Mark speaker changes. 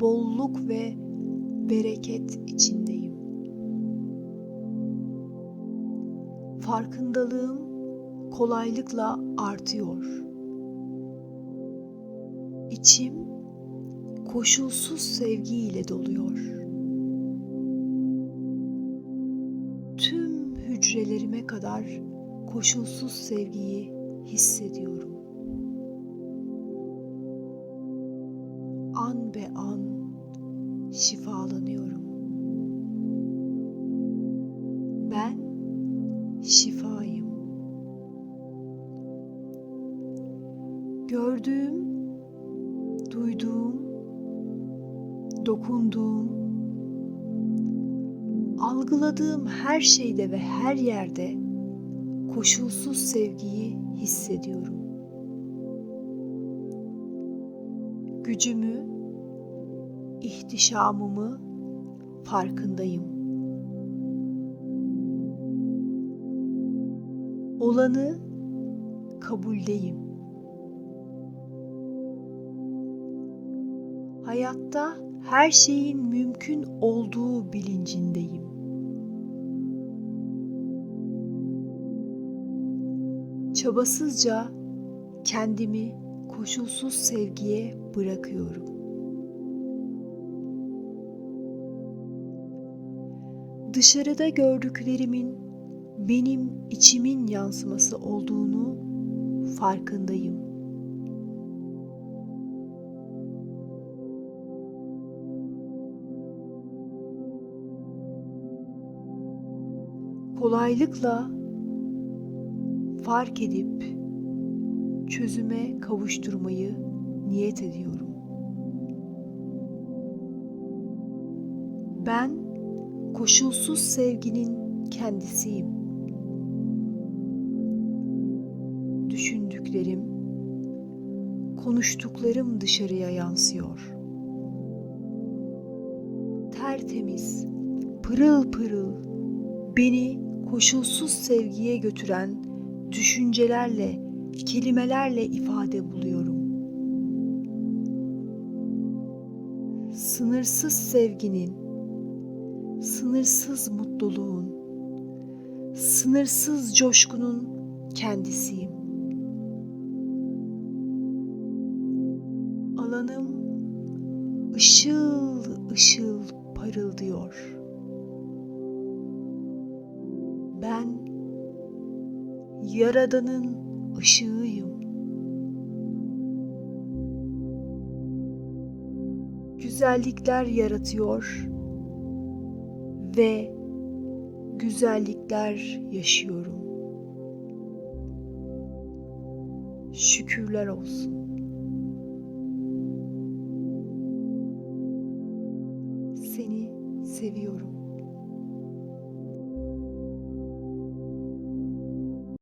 Speaker 1: bolluk ve bereket içindeyim. Farkındalığım kolaylıkla artıyor. İçim koşulsuz sevgiyle doluyor. Tüm hücrelerime kadar koşulsuz sevgiyi hissediyorum. An be an şifalanıyorum. Ben şifayım. Gördüğüm, duyduğum, dokunduğum, algıladığım her şeyde ve her yerde koşulsuz sevgiyi hissediyorum. Gücümü, ihtişamımı farkındayım. Olanı kabuldeyim. Hayatta her şeyin mümkün olduğu bilincindeyim. Çabasızca kendimi koşulsuz sevgiye bırakıyorum. Dışarıda gördüklerimin benim içimin yansıması olduğunu farkındayım. Kolaylıkla fark edip çözüme kavuşturmayı niyet ediyorum. Ben koşulsuz sevginin kendisiyim. Düşündüklerim, konuştuklarım dışarıya yansıyor. Tertemiz, pırıl pırıl, beni koşulsuz sevgiye götüren düşüncelerle, kelimelerle ifade buluyorum. Sınırsız sevginin, sınırsız mutluluğun, sınırsız coşkunun kendisiyim. Alanım ışıl ışıl parıldıyor. Ben Yaradan'ın ışığıyım. Güzellikler yaratıyor ve güzellikler yaşıyorum. Şükürler olsun. Seni seviyorum.